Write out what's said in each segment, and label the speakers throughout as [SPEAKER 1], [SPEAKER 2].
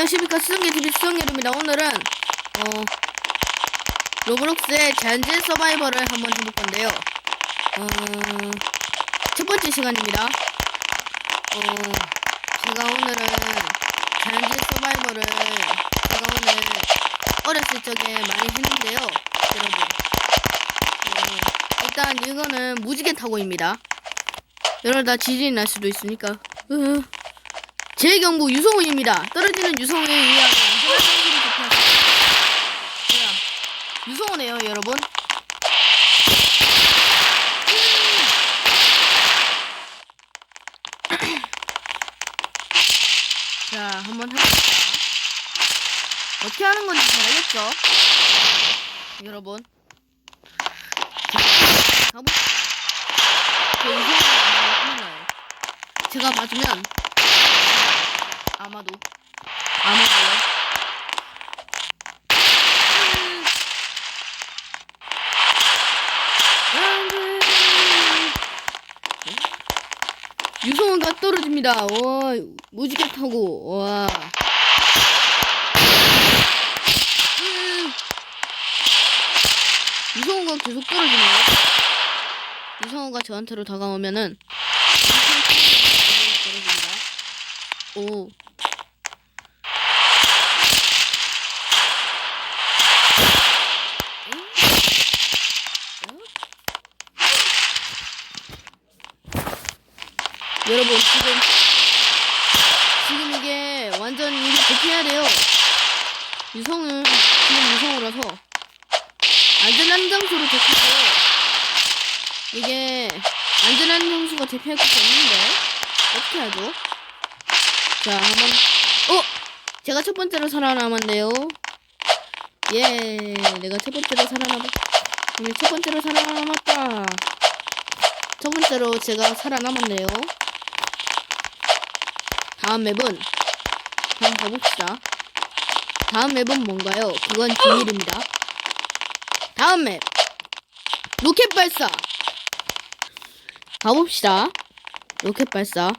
[SPEAKER 1] 안녕하십니까. 수성계TV 수성예입니다. 오늘은 어 로블록스의 잔재 서바이벌을 한번 해볼 건데요. 어, 첫 번째 시간입니다. 어, 제가 오늘은 잔재 서바이벌을 제가 오늘 어렸을 적에 많이 했는데요 여러분. 어, 일단 이거는 무지개 타고입니다. 이러다 지진이 날 수도 있으니까. 으. 제 경부 유성훈입니다. 떨어지는 유성훈에 대표합니다. 유성훈이에요, 여러분. 자, 한번 해봅시다. 어떻게 하는 건지 잘 알겠죠? 여러분. 나요. 제가 맞으면 아마도 아마도요. 유성원가 떨어집니다. 와 무지개 타고 와. 음. 유성원가 계속 떨어지네요. 유성원가 저한테로 다가오면은 떨어집니다. 오. 여러분 지금 지금 이게 완전 이게 대피해야 돼요. 유성은 지금 유성이라서 안전한 장소로 대피해요. 이게 안전한 장소가 대피할 것이 없는데 어떻게 하죠? 자 한번 어 제가 첫 번째로 살아남았네요. 예 내가 첫 번째로 살아남았 오늘 첫 번째로 살아남았다. 첫 번째로 제가 살아남았네요. 다음 맵은 한번 가봅시다. 다음 맵은 뭔가요? 그건 비밀입니다. 다음 맵 로켓 발사 가봅시다. 로켓 발사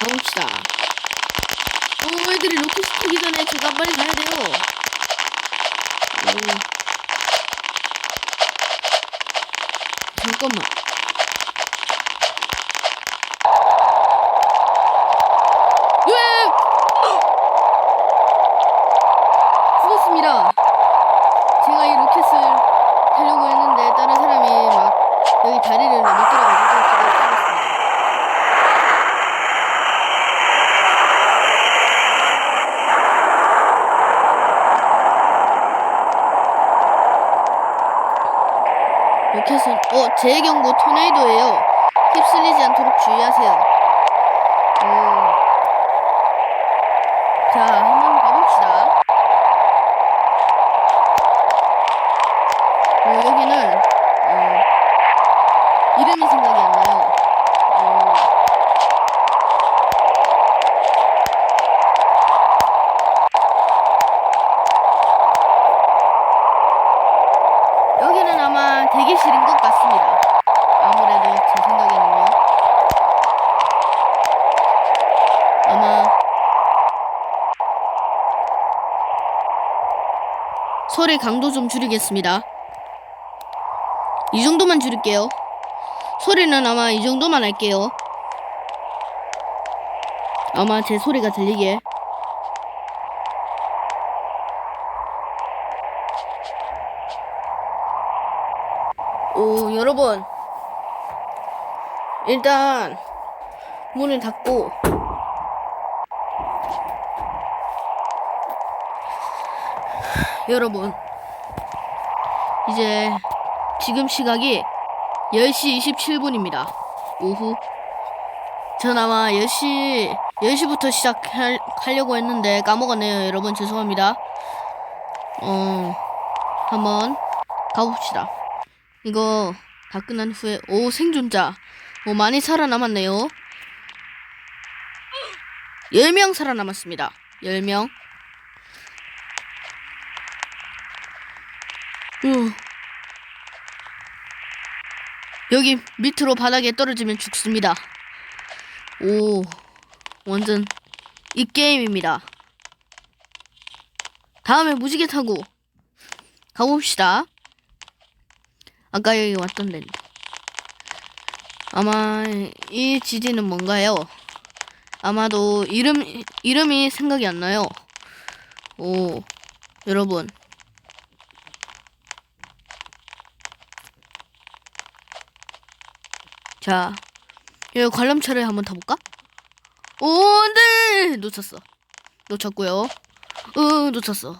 [SPEAKER 1] 가봅시다. 어, 애들이 로켓 시키기 전에 제가 빨리 가야 돼요. 오. 잠깐만. 예! 죽었습니다. 제가 이 로켓을 타려고 했는데 다른 사람이 막 여기 다리를 못 들어가지고 제가 죽었습니다. 로켓은 어, 제 경고 토네이도예요. 휩쓸리지 않도록 주의하세요. 오. 자, 한번 가봅시다. 어, 여기는, 어, 이름이 생각이 안 나요. 어, 여기는 아마 대기실인 것 같습니다. 아무래도 제 생각에는요. 아마 소리 강도 좀 줄이겠습니다. 이 정도만 줄일게요. 소리는 아마 이 정도만 할게요. 아마 제 소리가 들리게. 오, 여러분. 일단 문을 닫고 여러분 이제 지금 시각이 10시 27분입니다. 오후. 전 아마 10시, 10시부터 시작하려고 했는데 까먹었네요. 여러분 죄송합니다. 어, 한번 가봅시다. 이거 다 끝난 후에, 오, 생존자. 오, 많이 살아남았네요. 10명 살아남았습니다. 10명. 여기 밑으로 바닥에 떨어지면 죽습니다. 오, 완전 이 게임입니다. 다음에 무지개 타고 가봅시다. 아까 여기 왔던 데인데. 아마 이 지진은 뭔가요? 아마도 이름 이름이 생각이 안 나요. 오, 여러분. 자, 여기 관람차를 한번 타볼까? 오, 안 돼! 놓쳤어. 놓쳤고요. 어, 놓쳤어.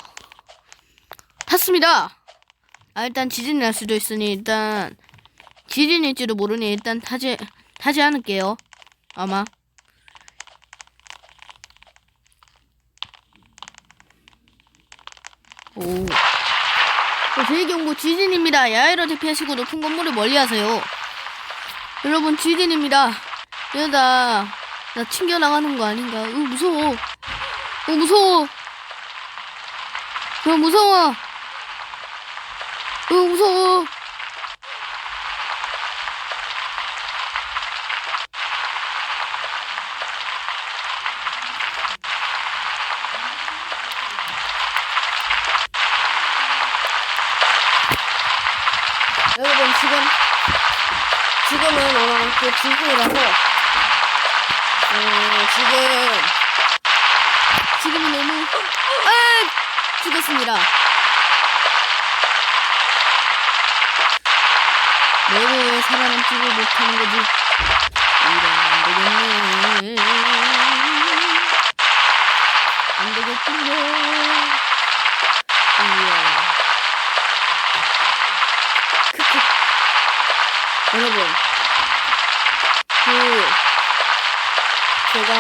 [SPEAKER 1] 탔습니다. 아, 일단 지진이 날 수도 있으니 일단 지진일지도 모르니 일단 타지 타지 않을게요. 아마. 오. 어, 제2경고 지진입니다. 야외로 대피하시고 높은 건물을 멀리 하세요. 여러분 지진입니다. 이러다 나 튕겨 나가는 거 아닌가? 으 무서워. 어 무서워. 어 무서워. 어 무서워. 여러분 지금 지금은 아마 그 지진이라서 어, 지금 지금은 너무 아 죽었습니다. 내가 왜 살아남지를 못하는 거지? 이러면 안 되겠네. 안 되겠군요. 이야. 크크. 여러분, 그 제가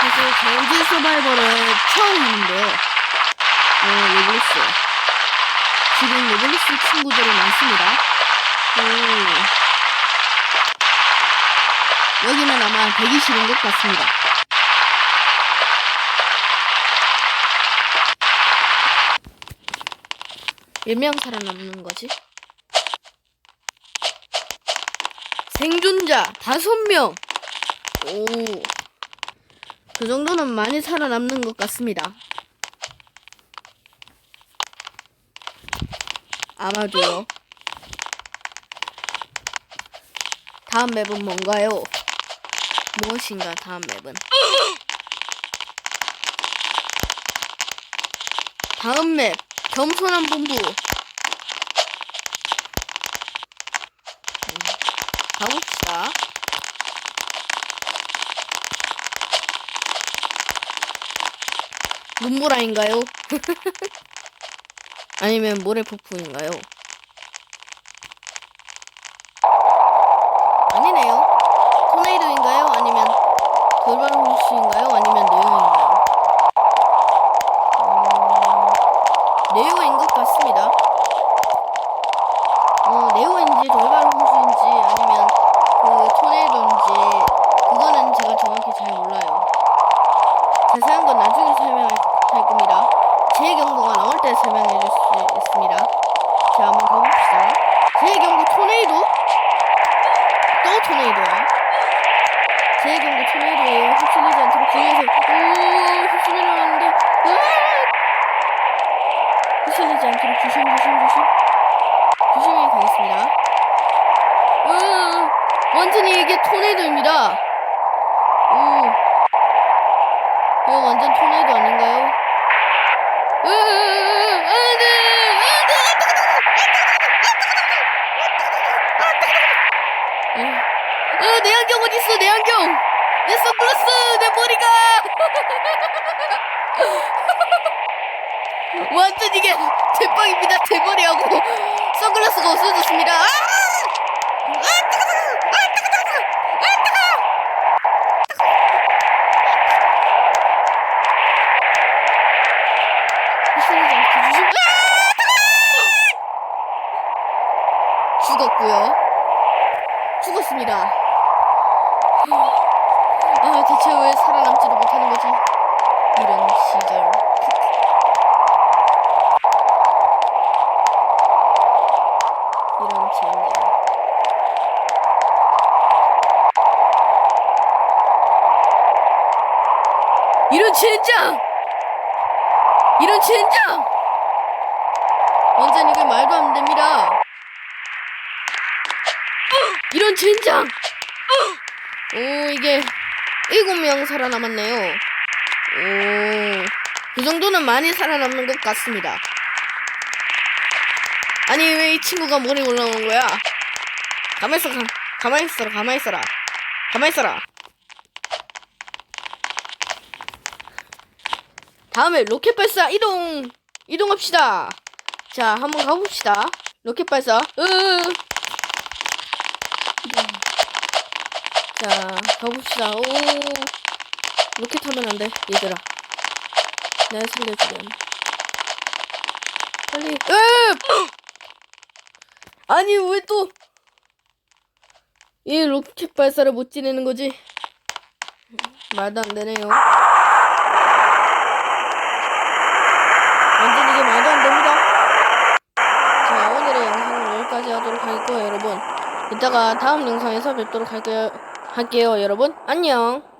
[SPEAKER 1] 사실 전지 서바이벌을 처음 하는데요. 어, 로블록스. 지금 로블록스 친구들이 많습니다. 오. 여기는 아마 대기실인 것 같습니다. 몇 명 살아남는 거지? 생존자 다섯 명. 오, 그 정도는 많이 살아남는 것 같습니다. 아마도요. 다음 맵은 뭔가요? 무엇인가 다음 맵은? 다음 맵 겸손한 본부. 가봅시다. 눈물 아닌가요? 아니면 모래 폭풍인가요? 아니네요. 토네이도인가요? 아니면 돌발 홍수인가요? 아니면 네오인가요? 음, 네오인 것 같습니다. 어, 네오인지 돌발 홍수인지 아니면 그 토네이도인지 그거는 제가 정확히 잘 몰라요. 자세한 건 나중에 설명할 할 겁니다. 제 경고가 나올 때 설명해 줄 수 있습니다. 자, 한번 가봅시다. 제 경고 토네이도? 또 토네이도야. 제 경고 토네이도예요. 휩쓸리지 않도록 주의하세요. 오, 휩쓸리면 안 돼. 으아! 휩쓸리지 않도록 조심, 조심, 조심. 조심히 가겠습니다. 으아, 완전히 이게 토네이도입니다. 오. 이거 완전 토네이도 아닌가요? 어, 내 안경 어딨어, 내 안경! 내 선글라스, 내 머리가! 완전 이게 제빵입니다, 제 머리하고 선글라스가 없어졌습니다. 아! 아, 뜨거, 뜨거! 아, 뜨거, 뜨거! 아, 뜨거! 휘슬리지 않게 조심. 아! 죽었고요. 죽었습니다. 아, 대체 왜 살아남지를 못하는 거지? 이런 시절. 이런 젠장. 이런 젠장! 이런 젠장! 완전 이게 말도 안 됩니다. 이런 젠장! 오, 이게 일곱 명 살아남았네요. 오, 그 정도는 많이 살아남는 것 같습니다. 아니, 왜 이 친구가 머리 올라오는 거야? 가만히 있어, 가, 가만히 있어라, 가만히 있어라. 가만히 있어라. 다음에 로켓 발사 이동! 이동합시다! 자, 한번 가봅시다. 로켓 발사. 으 자, 가봅시다. 오. 로켓 하면 안 돼, 얘들아. 내가 살려주렴. 빨리. 으! 아니, 왜 또. 이 로켓 발사를 못 지내는 거지? 말도 안 되네요. 완전 이게 말도 안 됩니다. 자, 오늘의 영상은 여기까지 하도록 하겠고요, 여러분. 이따가 다음 영상에서 뵙도록 할게요, 할게요 여러분. 안녕.